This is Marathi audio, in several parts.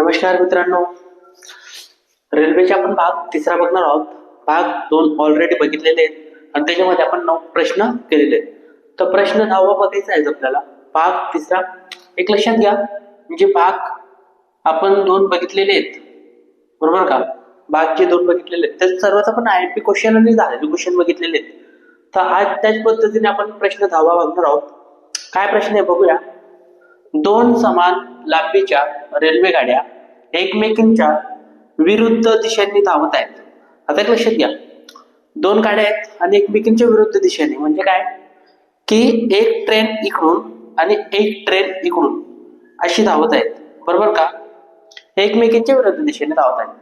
नमस्कार मित्रांनो. रेल्वेचे आपण भाग तिसरा बघणार आहोत. भाग दोन ऑलरेडी बघितलेले आहेत. आणि त्याच्यामध्ये आपण नऊ प्रश्न केलेले आहेत. तर प्रश्न दहावा बघायचा आहे आपल्याला. भाग तिसरा. एक लक्षात घ्या. म्हणजे भाग आपण दोन बघितलेले आहेत. बरोबर का? भाग जे दोन बघितलेले आहेत. त्यात सर्वच आपण आय पी क्वेश्चन आणि झालेले क्वेश्चन बघितलेले आहेत. तर आज त्याच पद्धतीने आपण प्रश्न दहावा बघणार आहोत. काय प्रश्न आहे बघूया. दोन समान लांबीच्या रेल्वे गाड्या एकमेकींच्या विरुद्ध दिशेने धावत आहेत. आता एक लक्षात घ्या. दोन गाड्या आहेत आणि एकमेकींच्या विरुद्ध दिशेने. म्हणजे काय? की एक ट्रेन इकडून आणि एक ट्रेन इकडून अशी धावत आहेत. बरोबर का? एकमेकींच्या विरुद्ध दिशेने धावत आहेत.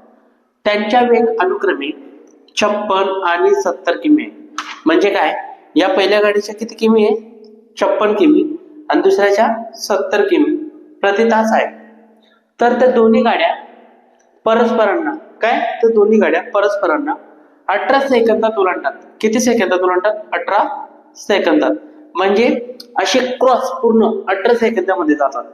त्यांच्या वेग अनुक्रमे छप्पन आणि सत्तर किमी आहे. म्हणजे काय? या पहिल्या गाडीच्या किती किमी आहे? छप्पन किमी. आणि दुसऱ्याच्या सत्तर किमी प्रति तास आहे. तर त्या दोन्ही गाड्या परस्परांना काय? तर दोन्ही गाड्या परस्परांना अठरा सेकंदात ओलांडतात. किती सेकंदात ओलांडतात? अठरा सेकंदात. म्हणजे असे क्रॉस पूर्ण अठरा सेकंदामध्ये जातात.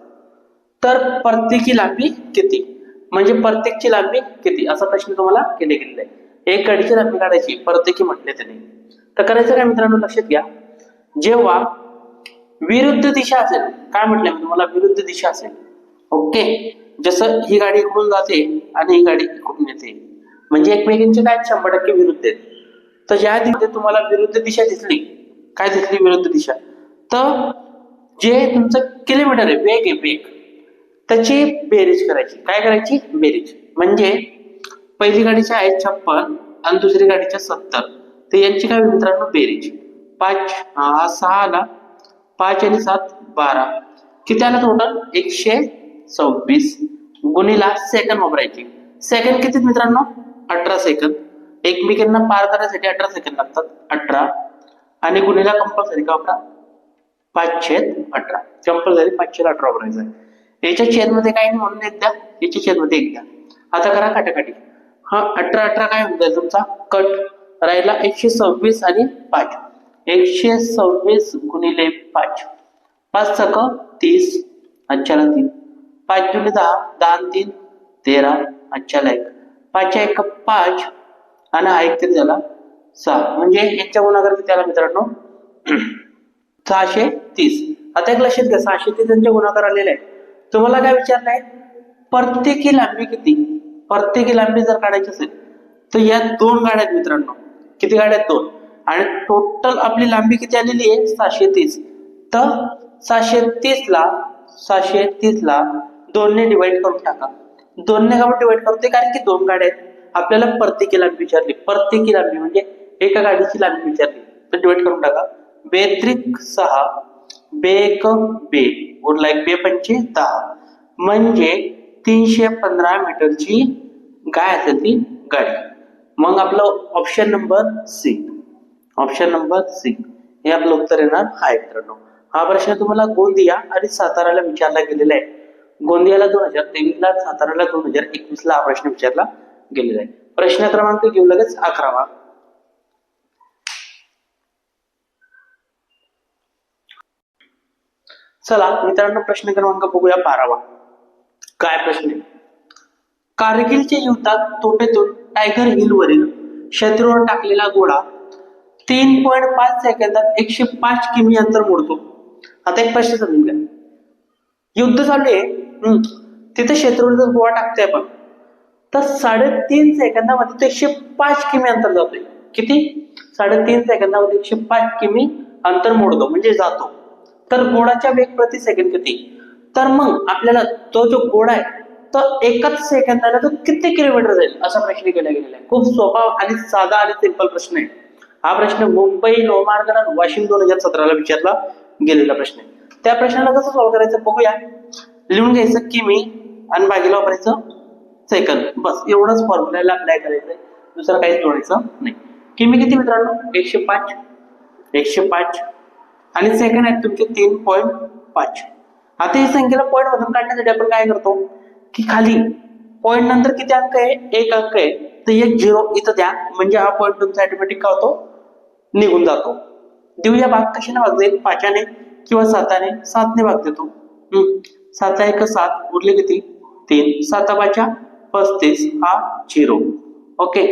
तर प्रत्येकी लांबी किती? म्हणजे प्रत्येकची लांबी किती? असा प्रश्न तुम्हाला केले गेलेला आहे. एक गाडीची लांबी काढायची प्रत्येकी म्हटले त्याने. तर करायचं काय मित्रांनो लक्षात घ्या. जेव्हा विरुद्ध दिशा असेल. काय म्हटलंय? मी तुम्हाला विरुद्ध दिशा असेल. ओके? जसं ही गाडी इकडून जाते आणि ही गाडी इकडून येते. म्हणजे एकमेकींचे काय शंभर टक्के विरुद्ध आहेत. तर ज्या दिवशी तुम्हाला विरुद्ध दिशा दिसली काय दिसली विरुद्ध दिशा? तर जे तुमचं किलोमीटर आहे वेग आहे वेग. त्याची बेरीज करायची. काय करायची? बेरीज म्हणजे पहिली गाडीची आहे छप्पन आणि दुसरी गाडीच्या सत्तर. तर यांची काय मित्रांनो? बेरीज पाच सहा आला पाच आणि सात बारा. किती आलं टोटल एकशे सव्वीस. गुणीला सेकंद वापरायची. सेकंड किती मित्रांनो? अठरा सेकंद एकमेकांना पार करण्यासाठी अठरा सेकंद लागतात. अठरा. आणि गुन्हेला कंपल्सरी का वापरा? पाचशे अठरा. कंपल्सरी पाचशे अठरा वापरायचं आहे. याच्या छेदमध्ये काय नाही म्हणून एक द्या. याच्या छेदमध्ये एक द्या. आता करा काटाकाटी. हा अठरा अठरा काय होऊन जाईल तुमचा? कट. राहिला एकशे सव्वीस आणि पाच. एकशे सव्वीस गुणिले पाच. पाच सक तीस अच्छा तीन. पाच जुने दहा दहा तीन तेरा अच्छाला एक. पाच एक पाच आणि हा एक तरी झाला सहा. म्हणजे यांच्या गुणाकार किती आला मित्रांनो? सहाशे तीस. आता एक लक्षात घ्या सहाशे तीस यांच्या गुणाकार आलेला आहे तुम्हाला काय विचारलंय प्रत्येकी लांबी किती? प्रत्येकी लांबी जर काढायची असेल तर या दोन गाड्या आहेत मित्रांनो. किती गाड्या आहेत? दोन. आणि टोटल आपली लांबी किती आलेली आहे? सहाशे तीस. तर सहाशे तीस ला सहाशे तीस ला दोनने डिवाइड करून टाका. दोनने का डिवाइड करते कारण की दोन गाड्या आहेत. आपल्याला प्रत्येकी लांबी विचारली. प्रत्येकी लांबी म्हणजे एका गाडीची लांबी विचारली. तर डिवाइड करून टाका. बेत्रिक सहा बेक बे. उरला एक बे पंचे दहा. म्हणजे तीनशे पंधरा मीटरची काय असेल ती गाडी. मग आपलं option number C option number C हे आपलं उत्तर येणार हा आहे मित्रांनो. हा प्रश्न तुम्हाला गोंदिया आणि साताराला विचारला गेलेला आहे. गोंदियाला दोन हजार तेवीस ला साताराला दोन हजार एकवीस ला हा प्रश्न विचारला गेलेला आहे. प्रश्न क्रमांक घेऊ लगेच अकरावा. चला मित्रांनो प्रश्न क्रमांक बघूया बारावा. काय प्रश्न कारगिलच्या युद्धात तोटेतून टायगर हिल वरील शत्रूवर टाकलेला गोळा तीन पॉईंट पाच सेकंदात एकशे पाच किमी अंतर मोडतो. आता एक प्रश्न समजून घ्या युद्ध चालू आहे. हम्म. तिथे जर गोळा टाकतोय आपण. तर साडेतीन सेकंदामध्ये तो एकशे पाच किमी अंतर जातोय. किती? साडेतीन सेकंदामध्ये एकशे पाच किमी अंतर मोडतो म्हणजे जातो. तर गोडाच्या वेग प्रति सेकंद किती? तर मग आपल्याला तो जो गोडा आहे तो एकाच सेकंदाला तो किती किलोमीटर जाईल? असा प्रश्न केला गेलेला आहे. खूप सोपा आणि साधा आणि सिंपल प्रश्न आहे. हा प्रश्न मुंबई नवमार्गाला आणि वाशिम दोन हजार सतराला विचारला गेलेला प्रश्न आहे. त्या प्रश्नाला कसं सॉल्व्ह करायचं बघूया. लिहून घ्यायचं किमी आणि बागेला वापरायचं सायकल बस एवढंच फॉर्म्युला अप्लाय करायचंय. दुसरं काही जोडायचं नाही. किमी किती मित्रांनो? एकशे पाच. एकशे पाच. आणि सेकंड आहेत तुमचे तीन पॉईंट पाच. आता ही संख्येला पॉईंट मधून काढण्यासाठी आपण काय करतो? की खाली पॉईंट नंतर किती अंक आहे? एक अंक आहे. तर एक झिरो इथं द्या. म्हणजे हा पॉईंट तुमचा ऑटोमॅटिक का होतो? निघून जातो. दिव्या भाग कशाने भाग जाईल पाचाने किंवा साताने? सातने भाग देतो हम्म. एक सात उरले किती? तीन. सातापाच्या पस्तीस हा झिरो. ओके.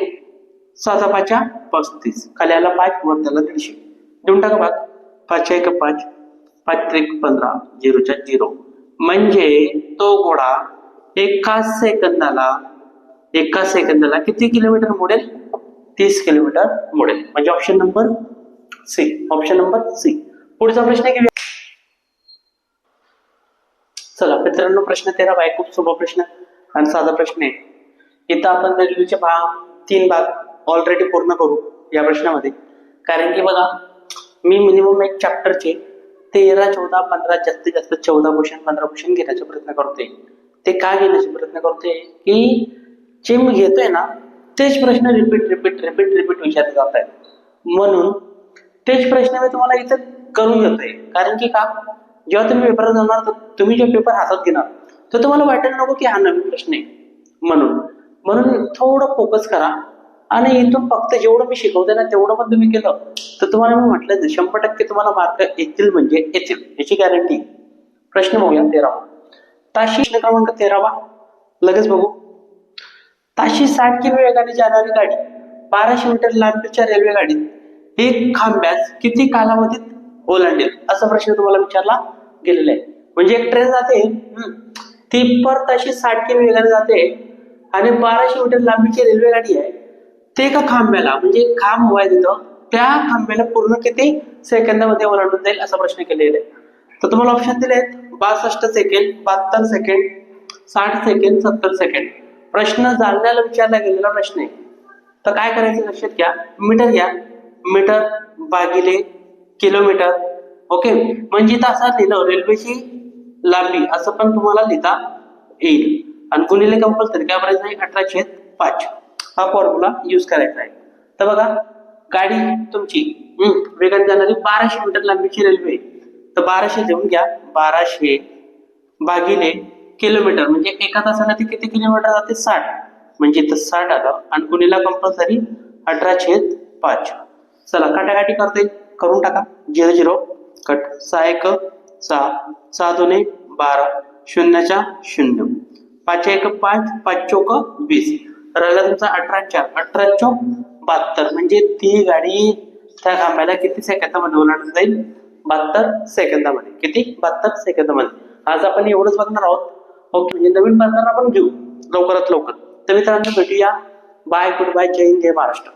सातापाच्या पस्तीस. खाली आला पाच वर त्याला दीडशे. देऊन टाका भाग पाचशे एक पाच. पाच त्रिक पंधरा. झिरोच्या झिरो. म्हणजे तो घोडा एका सेकंदाला एका सेकंदाला किती किलोमीटर मोडेल? तीस किलोमीटर मोडेल म्हणजे option number C option number C पुढचा प्रश्न घेऊया चला मित्रांनो प्रश्न तेरा बाय खूप सोपा प्रश्न. आणि साधा प्रश्न आहे. इथं आपण रेल्वेचे भाग तीन भाग ऑलरेडी पूर्ण करू या प्रश्नामध्ये. कारण की बघा मी मिनिमम एक चॅप्टरचे तेरा चौदा पंधरा जास्तीत जास्त चौदा क्वेश्चन पंधरा क्वेश्चन घेण्याचा प्रयत्न करतोय. ते का घेण्याचा प्रयत्न करतोय? की जे मी घेतोय ना तेच प्रश्न रिपीट रिपीट रिपीट रिपीट विचारले जात आहेत. म्हणून तेच प्रश्न मी तुम्हाला इथं करून देतोय कारण की का? जेव्हा तुम्ही पेपर जाणार तर तुम्ही जे पेपर हातात घेणार तर तुम्हाला वाटायला नको की हा नवीन प्रश्न आहे. म्हणून म्हणून थोडं फोकस करा. आणि इथून फक्त जेवढं मी शिकवते ना तेवढं पण तुम्ही केलं तर तुम्हाला मी म्हटलं शंभर टक्के तुम्हाला मार्क येतील म्हणजे येतील याची गॅरंटी प्रश्न बघूया तेरावा. ताशी प्रश्न क्रमांक तेरावा. लगेच बघू. ताशी साठ किलो वेगाने जाणारी गाडी बाराशे मीटर लांबीच्या रेल्वे गाडीत एक खांब्यास किती कालावधीत ओलांडेल असा प्रश्न तुम्हाला विचारला गेलेला आहे. म्हणजे एक ट्रेन जाते ती पर ताशी साठ किलो वेगाने जाते आणि बाराशे मीटर लांबीची रेल्वे गाडी आहे ते एका खांब्याला म्हणजे एक खांब उभा आहे तिथं त्या खांब्याला पूर्ण किती सेकंदामध्ये ओलांडून जाईल असा प्रश्न केलेला आहे. तर तुम्हाला ऑप्शन दिले आहेत बासष्ट सेकंड बहात्तर सेकंड साठ सेकंड सत्तर सेकंड प्रश्न जाणण्याला विचारला गेलेला प्रश्न आहे. तर काय करायचं लक्षात घ्या. मीटर घ्या. मीटर भागिले किलोमीटर. ओके? म्हणजे इथं असं लिहिलं रेल्वेची लांबी असं पण तुम्हाला लिहिता येईल. आणि गुणिले कंपल्सरी काय करायचं आहे? अठराशे पाच. हा फॉर्म्युला यूज करायचा आहे. तर बघा गाडी तुमची वेगाने जाणारी बाराशे मीटर लांबीची रेल्वे आहे. तर बाराशे लिहून घ्या. बाराशे भागिले किलोमीटर म्हणजे एका तासाला ते किती किलोमीटर जाते? साठ. म्हणजे इथं साठ आलं आणि गुणीला कंपल्सरी अठरा छेद पाच. चला काटाकाटी करते करून टाका. Zero zero cut. सहा एक सहा. सहा दोन एक बारा. शून्यच्या शून्य. पाच एक पाच. पाच चौक वीस. राहिला तुमचा अठरा चार. अठरा चौक बहात्तर. म्हणजे ती गाडी त्या खांब्याला किती सेकंदामध्ये ओलांडून जाईल? बहात्तर सेकंदामध्ये. किती? बहात्तर सेकंदामध्ये. आज आपण एवढंच बघणार आहोत. ओके म्हणजे नवीन प्रकार आपण घेऊ. लवकरात लवकर. तर मित्रांनो भेटूया. बाय गुड बाय जय हिंद जय महाराष्ट्र.